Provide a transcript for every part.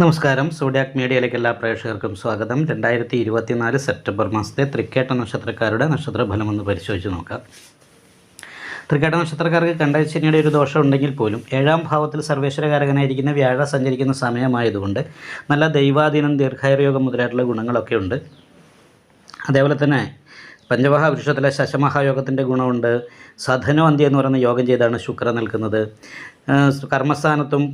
നമസ്കാരം. സോഡിയാക് മീഡിയയിലേക്ക് എല്ലാ പ്രേക്ഷകർക്കും സ്വാഗതം. രണ്ടായിരത്തി ഇരുപത്തിനാല് സെപ്റ്റംബർ മാസത്തെ തൃക്കേട്ട നക്ഷത്രക്കാരുടെ നക്ഷത്രഫലം ഒന്ന് പരിശോധിച്ച് നോക്കാം. തൃക്കേട്ട നക്ഷത്രക്കാർക്ക് കണ്ടശനിയുടെ ഒരു ദോഷം ഉണ്ടെങ്കിൽ പോലും ഏഴാം ഭാവത്തിൽ സർവേശ്വരകാരകനായിരിക്കുന്ന വ്യാഴ സഞ്ചരിക്കുന്ന സമയമായതുകൊണ്ട് നല്ല ദൈവാധീനം ദീർഘായുർയോഗം മുതലായിട്ടുള്ള ഗുണങ്ങളൊക്കെ ഉണ്ട്. അതേപോലെ തന്നെ പഞ്ചമഹാപുരുഷത്തിലെ ശശമഹായോഗത്തിന്റെ ഗുണമുണ്ട്. സധനോ എന്ന് പറയുന്ന യോഗം ചെയ്താണ് ശുക്ര നിൽക്കുന്നത്. കർമ്മസ്ഥാനത്തും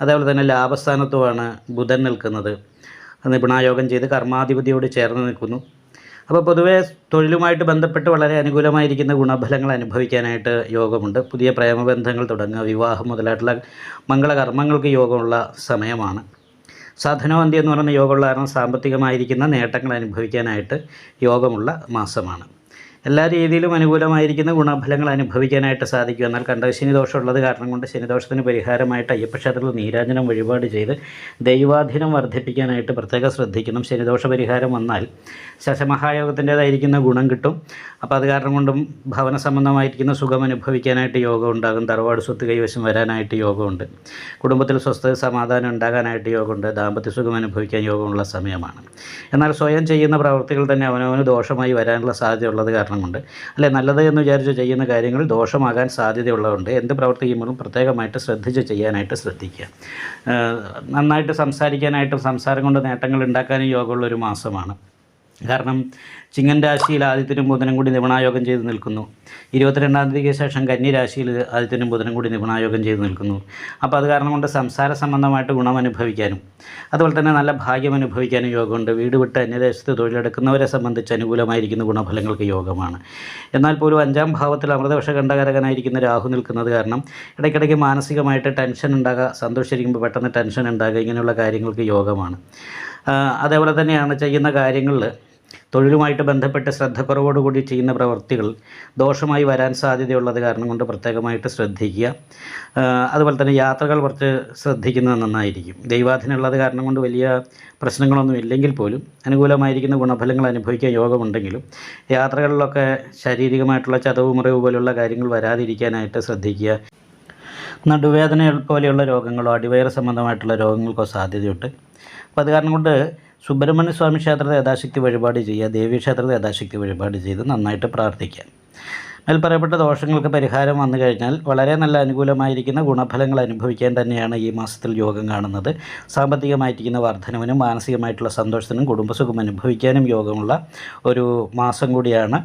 അതേപോലെ തന്നെ ലാഭസ്ഥാനത്തുമാണ് ബുധൻ നിൽക്കുന്നത്. നിപുണായോഗം ചെയ്ത് കർമാധിപതിയോട് ചേർന്ന് നിൽക്കുന്നു. അപ്പോൾ പൊതുവേ തൊഴിലുമായിട്ട് ബന്ധപ്പെട്ട് വളരെ അനുകൂലമായിരിക്കുന്ന ഗുണഫലങ്ങൾ അനുഭവിക്കാനായിട്ട് യോഗമുണ്ട്. പുതിയ പ്രേമബന്ധങ്ങൾ തുടങ്ങുക വിവാഹം മുതലായിട്ടുള്ള മംഗളകർമ്മങ്ങൾക്ക് യോഗമുള്ള സമയമാണ്. സാധനവന്തി എന്ന് പറയുന്ന യോഗമുള്ള കാരണം സാമ്പത്തികമായിരിക്കുന്ന നേട്ടങ്ങൾ അനുഭവിക്കാനായിട്ട് യോഗമുള്ള മാസമാണ്. എല്ലാ രീതിയിലും അനുകൂലമായിരിക്കുന്ന ഗുണഫലങ്ങൾ അനുഭവിക്കാനായിട്ട് സാധിക്കും. എന്നാൽ കണ്ടശനി ദോഷമുള്ളത് കാരണം കൊണ്ട് ശനിദോഷത്തിന് പരിഹാരമായിട്ട് അയ്യപ്പക്ഷേത്രത്തിൽ നീരാജനം വഴിപാട് ചെയ്ത് ദൈവാധീനം വർദ്ധിപ്പിക്കാനായിട്ട് പ്രത്യേകം ശ്രദ്ധിക്കണം. ശനിദോഷ പരിഹാരം വന്നാൽ ശശമഹായോഗത്തിന്റേതായിരിക്കുന്ന ഗുണം കിട്ടും. അപ്പോൾ അത് കാരണം കൊണ്ടും ഭവന സംബന്ധമായിരിക്കുന്ന സുഖം അനുഭവിക്കാനായിട്ട് യോഗം ഉണ്ടാകും. തറവാട് സ്വത്ത് കൈവശം വരാനായിട്ട് യോഗമുണ്ട്. കുടുംബത്തിൽ സ്വസ്ഥത സമാധാനം ഉണ്ടാകാനായിട്ട് യോഗമുണ്ട്. ദാമ്പത്യ സുഖം അനുഭവിക്കാൻ യോഗമുള്ള സമയമാണ്. എന്നാൽ സ്വയം ചെയ്യുന്ന പ്രവൃത്തികൾ തന്നെ അവനവന് ദോഷമായി വരാനുള്ള സാധ്യതയുള്ളത് കാരണം കൊണ്ട് അല്ലെ? നല്ലത് എന്ന് വിചാരിച്ച് ചെയ്യുന്ന കാര്യങ്ങൾ ദോഷമാകാൻ സാധ്യതയുള്ളതുകൊണ്ട് എന്ത് പ്രവൃത്തി ചെയ്യുമ്പോഴും പ്രത്യേകമായിട്ട് ശ്രദ്ധിച്ച് ചെയ്യാനായിട്ട് ശ്രദ്ധിക്കുക. നന്നായിട്ട് സംസാരിക്കാനായിട്ടും സംസാരം കൊണ്ട് നേട്ടങ്ങൾ ഉണ്ടാക്കാനും യോഗമുള്ള ഒരു മാസമാണ്. കാരണം ചിങ്ങൻ രാശിയിൽ ആദിത്യനും ബുധനും കൂടി നിപുണായോഗം ചെയ്ത് നിൽക്കുന്നു. ഇരുപത്തിരണ്ടാം തീയതിക്ക് ശേഷം കന്നി രാശിയിൽ ആദിത്യനും ബുധനും കൂടി നിപുണായോഗം ചെയ്ത് നിൽക്കുന്നു. അപ്പോൾ അത് കാരണം കൊണ്ട് സംസാര സംബന്ധമായിട്ട് ഗുണം അനുഭവിക്കാനും അതുപോലെ തന്നെ നല്ല ഭാഗ്യം അനുഭവിക്കാനും യോഗമുണ്ട്. വീട് വിട്ട് അന്യദേശത്ത് തൊഴിലെടുക്കുന്നവരെ സംബന്ധിച്ച് അനുകൂലമായിരിക്കുന്ന ഗുണഫലങ്ങൾക്ക് യോഗമാണ്. എന്നാൽ പോലും അഞ്ചാം ഭാവത്തിൽ അമൃതവശ കണ്ടകരകനായിരിക്കുന്ന രാഹു നിൽക്കുന്നത് കാരണം ഇടയ്ക്കിടയ്ക്ക് മാനസികമായിട്ട് ടെൻഷൻ ഉണ്ടാകുക സന്തോഷിച്ചിരിക്കുമ്പോൾ പെട്ടെന്ന് ടെൻഷൻ ഉണ്ടാകുക ഇങ്ങനെയുള്ള കാര്യങ്ങൾക്ക് യോഗമാണ്. അതേപോലെ തന്നെയാണ് ചെയ്യുന്ന കാര്യങ്ങളിൽ തൊഴിലുമായിട്ട് ബന്ധപ്പെട്ട് ശ്രദ്ധക്കുറവോടുകൂടി ചെയ്യുന്ന പ്രവൃത്തികൾ ദോഷമായി വരാൻ സാധ്യതയുള്ളത് കാരണം കൊണ്ട് പ്രത്യേകമായിട്ട് ശ്രദ്ധിക്കുക. അതുപോലെ തന്നെ യാത്രകൾ കുറച്ച് ശ്രദ്ധിക്കുന്നത് നന്നായിരിക്കും. ദൈവാധീനമുള്ളത് കാരണം കൊണ്ട് വലിയ പ്രശ്നങ്ങളൊന്നും ഇല്ലെങ്കിൽ പോലും അനുകൂലമായിരിക്കുന്ന ഗുണഫലങ്ങൾ അനുഭവിക്കാൻ യോഗമുണ്ടെങ്കിലും യാത്രകളിലൊക്കെ ശാരീരികമായിട്ടുള്ള ചതവ് മുറിവ് പോലുള്ള കാര്യങ്ങൾ വരാതിരിക്കാനായിട്ട് ശ്രദ്ധിക്കുക. നടുവേദന പോലെയുള്ള രോഗങ്ങളോ അടിവയറ് സംബന്ധമായിട്ടുള്ള രോഗങ്ങൾക്കോ സാധ്യതയുണ്ട്. അപ്പോൾ അത് കാരണം കൊണ്ട് സുബ്രഹ്മണ്യ സ്വാമി ക്ഷേത്രത്തെ യഥാശക്തി വഴിപാട് ചെയ്യുക ദേവീ ക്ഷേത്രത്തെ യഥാശക്തി വഴിപാട് ചെയ്ത് നന്നായിട്ട് പ്രാർത്ഥിക്കുക. മേൽ പറയപ്പെട്ട ദോഷങ്ങൾക്ക് പരിഹാരം വന്നു കഴിഞ്ഞാൽ വളരെ നല്ല അനുകൂലമായിരിക്കുന്ന ഗുണഫലങ്ങൾ അനുഭവിക്കാൻ തന്നെയാണ് ഈ മാസത്തിൽ യോഗം കാണുന്നത്. സാമ്പത്തികമായിരിക്കുന്ന വർധനവിനും മാനസികമായിട്ടുള്ള സന്തോഷത്തിനും കുടുംബസുഖം അനുഭവിക്കാനും യോഗമുള്ള ഒരു മാസം കൂടിയാണ്.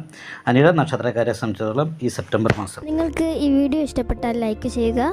അനിഴ നക്ഷത്രക്കാരെ സംബന്ധിച്ചിടത്തോളം ഈ സെപ്റ്റംബർ മാസം. നിങ്ങൾക്ക് ഈ വീഡിയോ ഇഷ്ടപ്പെട്ടാൽ ലൈക്ക് ചെയ്യുക